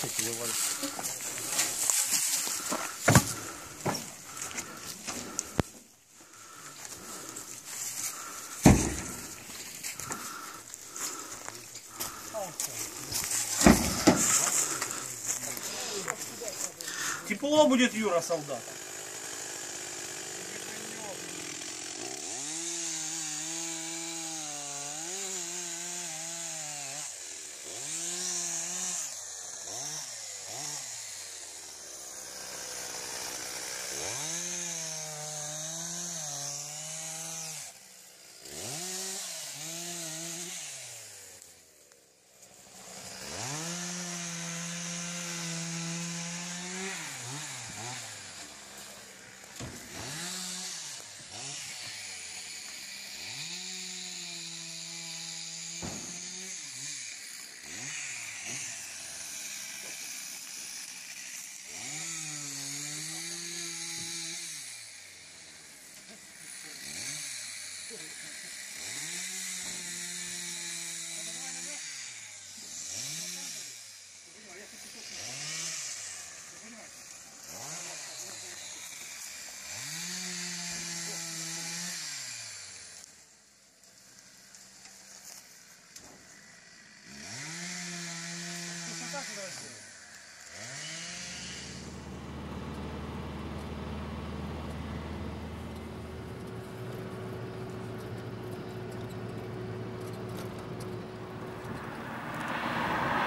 Валит. Тепло будет, Юра, солдат.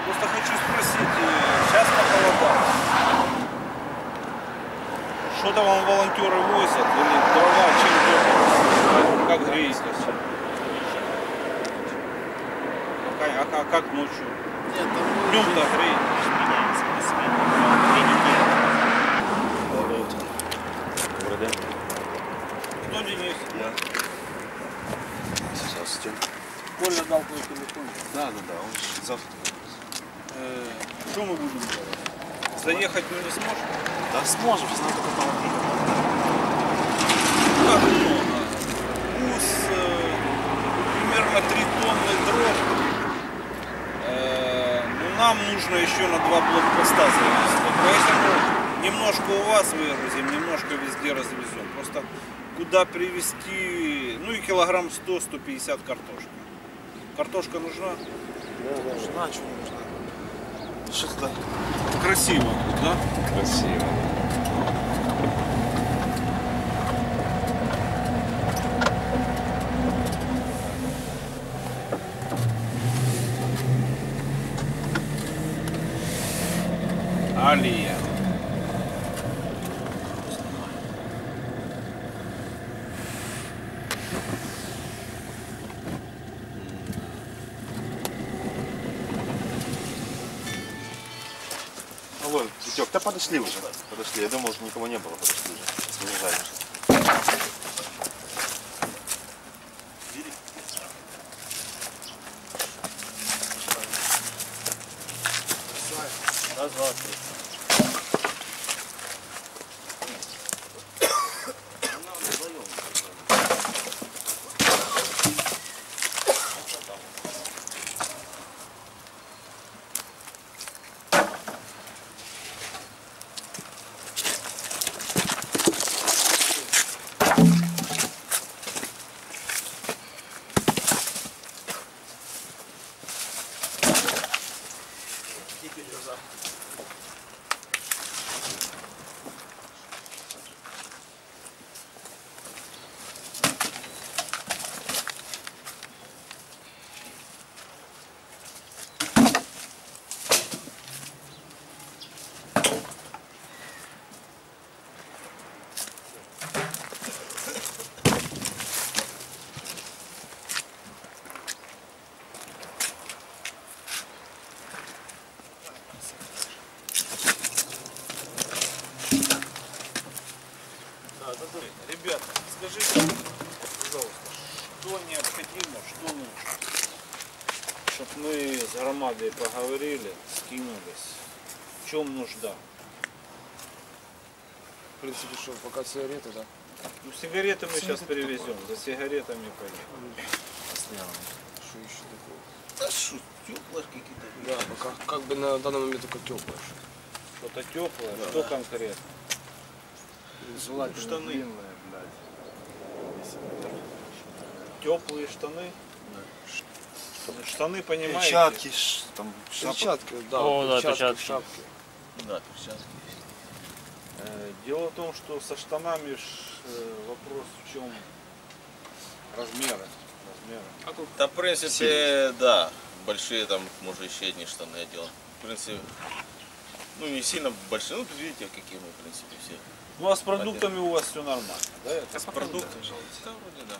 Просто хочу спросить, э, сейчас похолодало. Что-то вам волонтеры возят или дрова чем? Как греетесь? А, как- а как- ночью? Нет, там Днем-то греет. Добрый день. Кто Денис? Я. Сейчас Тим. Коля дал твой телефон. Да, да, да, он завтра. Э, Что мы будем делать? Заехать мы не сможем? Да сможем, сейчас надо только помогти. Как много? Кус э, примерно 3 тонны дров. Э, ну, нам нужно еще на два блокпоста завести. Поэтому немножко у вас выгрузим, немножко везде развезем. Просто куда привезти, ну и килограмм 100-150 картошки. Картошка нужна? Да, жена чего нужна? Что туда? Красиво да? Красиво. Алия. Подошли уже. Подошли. Я думал, что никого не было. Подошли уже. Выезжаем. Раз, два, три. Да, да, да. Ребят, скажите, пожалуйста, что необходимо, что нужно? Чтобы мы громадой поговорили, скинулись. В чем нужда? В принципе, что, пока сигареты, да? Ну, сигареты мы сейчас перевезем, за сигаретами поедем. Что еще такого? Да что, стекла какие-то. Да, Как, как бы на данный момент только теплое. Что-то теплое? Что конкретно? Желательно штаны. длинное, блядь. Теплые штаны? Штаны, понимаете? Перчатки, ш- там. Перчатки, да, О, да, перчатки, шапки. Да, перчатки. Э, Дело в том, что со штанами ж, э, вопрос в чем размеры. размеры. Да, в принципе, да. Большие там, может, еще одни штаны я делал. В принципе, ну не сильно большие, ну видите, какие мы, в принципе, все. Ну а с продуктами у вас все нормально, да? Это С продуктами? Да, вроде да.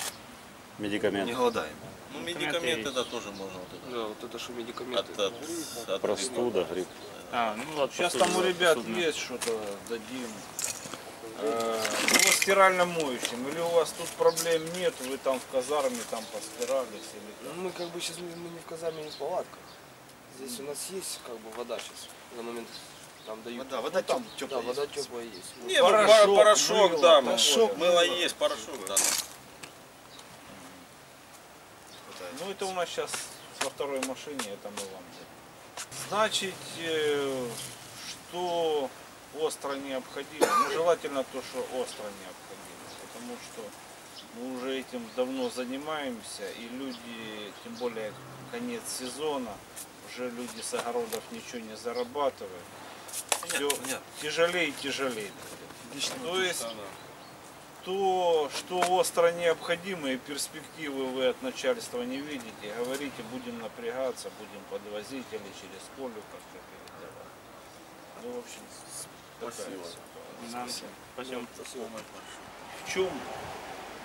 Не Медикаменты. голодаем. Ну, медикаменты, да, тоже можно вот это. Да, вот это что медикаменты. От, от, от Простуда, грипп. А, ну от Сейчас там у да, ребят простудные. есть что-то, дадим. Э, Ну, вот стирально моющим. Или у вас тут проблем нет, вы там в казарме там постирались или Ну, мы как бы сейчас мы, мы не в казарме, не в палатках. Здесь у нас есть как бы вода сейчас. На момент там дают. Вода, вода там, теплая Да, вода теплая есть. Не, ну, Порошок, порошок, мыло, да, порошок, мыло есть, порошок, да. Ну это у нас сейчас во второй машине, это мы вам. Значит, э, что остро необходимо? Ну, желательно то, что остро необходимо. Потому что мы уже этим давно занимаемся, и люди, тем более конец сезона, уже люди с огородов ничего не зарабатывают. Все тяжелее и тяжелее. То есть то, что остро необходимо и перспективы вы от начальства не видите, говорите, будем напрягаться, будем подвозить или через полю как-то передавать. Ну, в общем, такая ситуация. Спасибо. В чем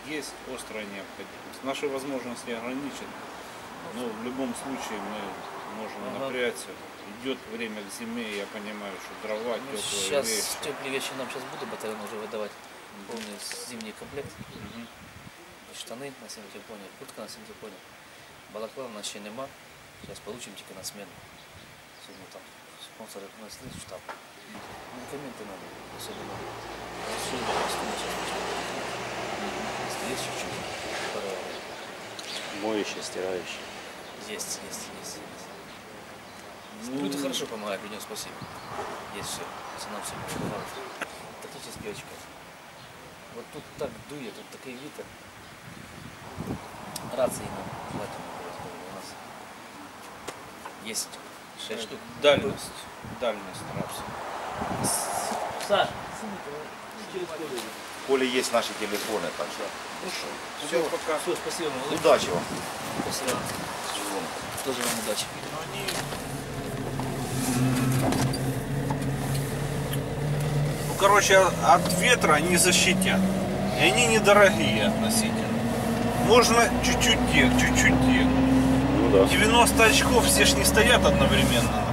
есть острая необходимость? Наши возможности ограничены, но в любом случае мы можем Ага. напрячься Идет время к зиме, я понимаю, что дрова, Ну, теплые сейчас вещи. теплые вещи нам сейчас буду батальон уже выдавать. Полный зимний комплект. І Штани на синтепоні, куртка на синтепоні. Балаклава на ще нема. Зараз получимо тільки на смену. Сьогодні там спонсори принесли в штаб. Медикаменти надо, особенно. Рассудок, Если есть чуть-чуть, пора- Моющие, стирающие. Есть, есть, есть. есть. Люди хорошо помогают, людям спасибо. Есть все. Цена все помогает. Тактические очки. Вот тут так дует, тут такой ветер. Рации нам разговаривать. У нас есть шесть штук. Дальность. Дальность рапса. Саш, В поле есть наши телефоны, так что. Ну что, все, пока. все, спасибо, Володя. Удачи вам. Спасибо. Тоже вам удачи. Ну, короче, от ветра они защитят. И они недорогие относительно. Можно чуть-чуть тех, чуть-чуть тех. Ну да. 90 очков все ж не стоят одновременно на.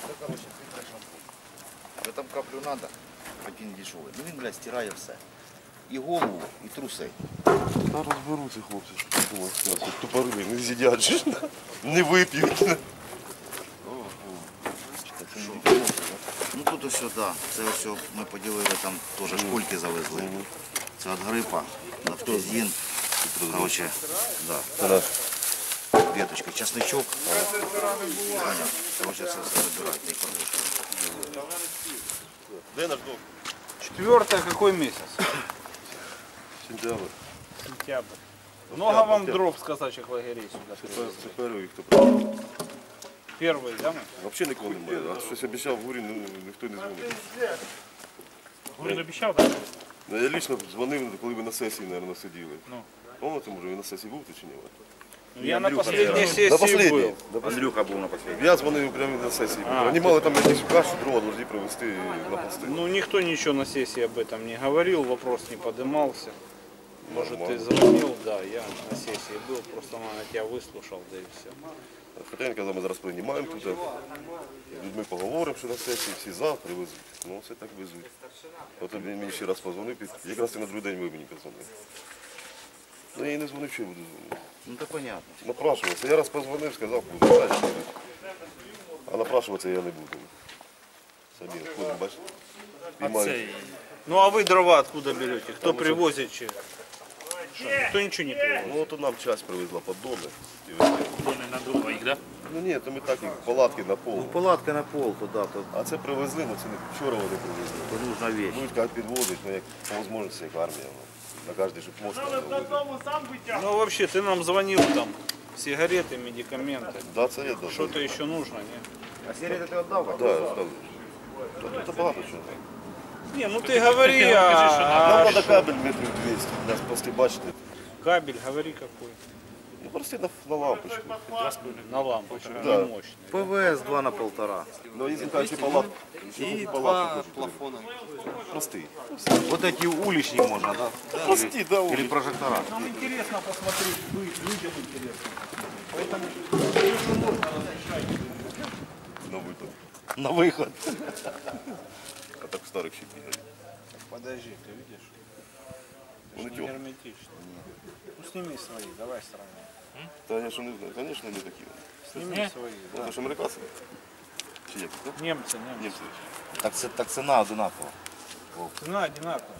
Це, коротше, фільтр шампунь. Ви там каплю хоч він дешевий. Ну він, блядь, стирає все. І голову, і труси. Та розберуться хлопці, що ти думав, сказати. Тупорили, не з'їдять, же ж, не вип'ють. Ну тут ось сюди. Це ось ми поділили, там теж шкульки завезли. Це від грипа, нафтозін. Коротше, да. Це наш. Веточка, чесничок. Аня, коротше, це все вибирайте і хороше. Де наш дом? Четвертое какой месяц? Сентябрь. Сентябрь. Много вам дров с казачьих лагерей сюда Це, привезли? це перший, хто приїхав. Первый, да? мы? Взагалі нікого немає. А щось обіцяв в гурі, ну, ніхто не дзвонить. Він обіцяв, так? Ну, Я лично дзвонив, коли ви на сесії, мабуть, сиділи. Ну. Помните, може, ви на сесії був ти чи ні? Ну, Я на последней сессии На последній. был. На последній. Андрюха був на последній. Я дзвонив прямо на сесії. Вони мали там якісь кашу, дрова должны привезти на пости. Ну, никто ничего на сессии об этом не говорил, вопрос не подымался. Может, ты Нормально. звонил, да, я на сессии был, просто на тебя выслушал, да и все. Хоча я казав, ми зараз приймаємо тут. З людьми поговоримо, що на сесії всі за, привезуть. Ну, все так везуть. От він мені ще раз позвонив, під- якраз і на другий день ви мені позвонили. Ну, я їй не дзвонив, що я буду дзвонити. Ну то понятно. Напрашувався. Я раз позвонив, сказав, буду далі. А напрашуватися я не буду. Самі ходимо, бачите? А Піймають. Ну, а вы дрова откуда берете? Кто привозит? че? Что, Никто ничего не привозит. Ну, от нам часть привезла поддони. І везли. вони на дрова їх, так? Ну ні, то ми так їх палатки на пол. Ну палатка на пол туди, то, А це привезли, ну це не вчора вони привезли. то нужна вещь. Будуть як підвозить, ну як по можливості, як армія. Ну. На щоб мост там Ну, вообще, ты нам звонил там, сигареты, медикаменты. Да, це я дав. Что-то еще нужно, нет? А сигарети ти віддав? Вань? Да. Та Тут багато чого. Не, ну ты говори, Ты а, Нам треба кабель метрів 200. Нас просто бачите. кабель, говори какой. Ну просто на, на лампочку. На лампочку, Да. мощный. ПВС 2 на полтора. Ну, якщо кажучи, палатку. И палатку два плафона. Простий. Вот эти уличные можно, да? Прості, да, Или прожектора. Нам интересно посмотреть, людям интересно. Поэтому на виход. На выход. А так ще бігають. Подожди, ты видишь? Вони Не тьох. герметично. Ну сними свои, давай сравним. Та я що не знаю, звісно, не такі. Сними свои. Ну, Це ж американці? Чи як? так? Немцы, немцы. Німці. Так, це, так ціна одинакова. Цена одинаковая.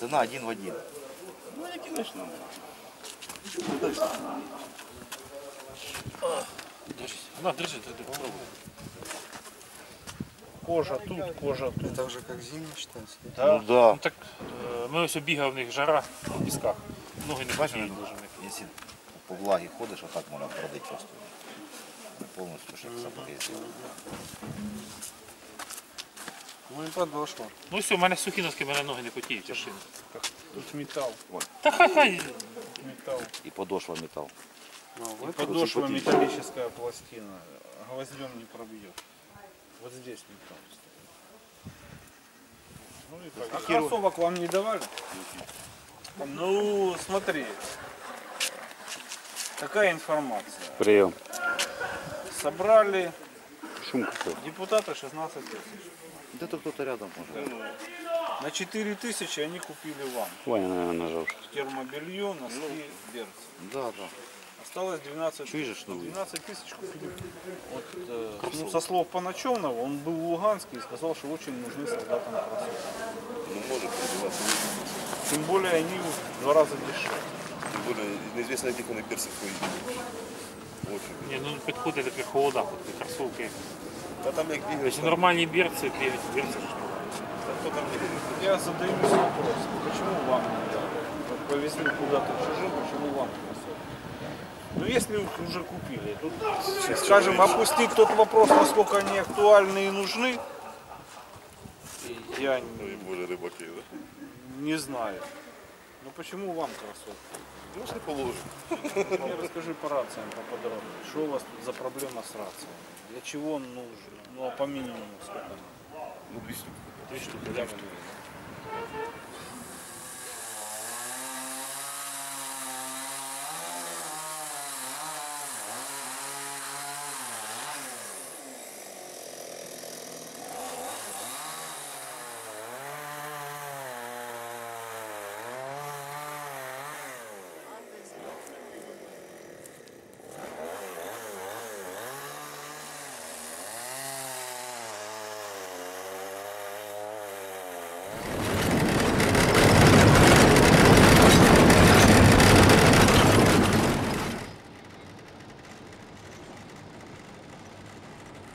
Ціна один в один. Ну, які, звісно. На, держи, ти ти попробуй. Кожа тут, кожа тут. Это уже как зимний считается. Ну да. Ну так, е, ми ось бігав в них жара в пісках. Ноги не бачили дуже в них. Если по влаге ходишь, вот так можно продать просто. Полностью, чтобы собака сделала. Ну и подошва. Ну все, у мене сухі носки, в мене ноги не потіють, аж шини. Тут металл. Та хай хай. Металл. И подошва металл. Ну, Подошва металлическая пластина. Гвоздем не пробьешь. Вот здесь металл. А кроссовок вам не давали? Ну, смотри. Такая информация. Прием. Собрали Шум какой. депутаты 16 тысяч. Где-то кто-то рядом может. На 4 тысячи они купили вам. Ваня, наверное, нажал. Термобелье, носки, берцы. Да, да. Осталось 12 Чуешь, ну, 12 тысяч купили. Вот, э, ну, со слов Поначевного, он был в Луганске и сказал, что очень нужны солдатам кроссовки. Ну, може перебиватися. Тем более они в два раза дешевле. Тим більше, неізвісно, яких вони персів поїдуть. Очень. Ні, ну підходить такі холода, такі кросовки. Та там як бігаєш, Якщо нормальні берці, бігають берці. та хто там бігає? Я задаюсь вопросом, почему вам не дали? Вот повезли куда-то чужим, почему вам кроссовки? ну если уже купили, тут, скажем, опустить тот вопрос, насколько они актуальны и нужны, я Ой, Боже, рибаки, да? не знаю. Ну почему вам кроссовки? Ну, не положено. Мне расскажи по рациям поподробнее. Что у вас тут за проблема с рациями? Для чего нужно? Ну а по минимуму сколько? Ну, 200. Три штуки, да?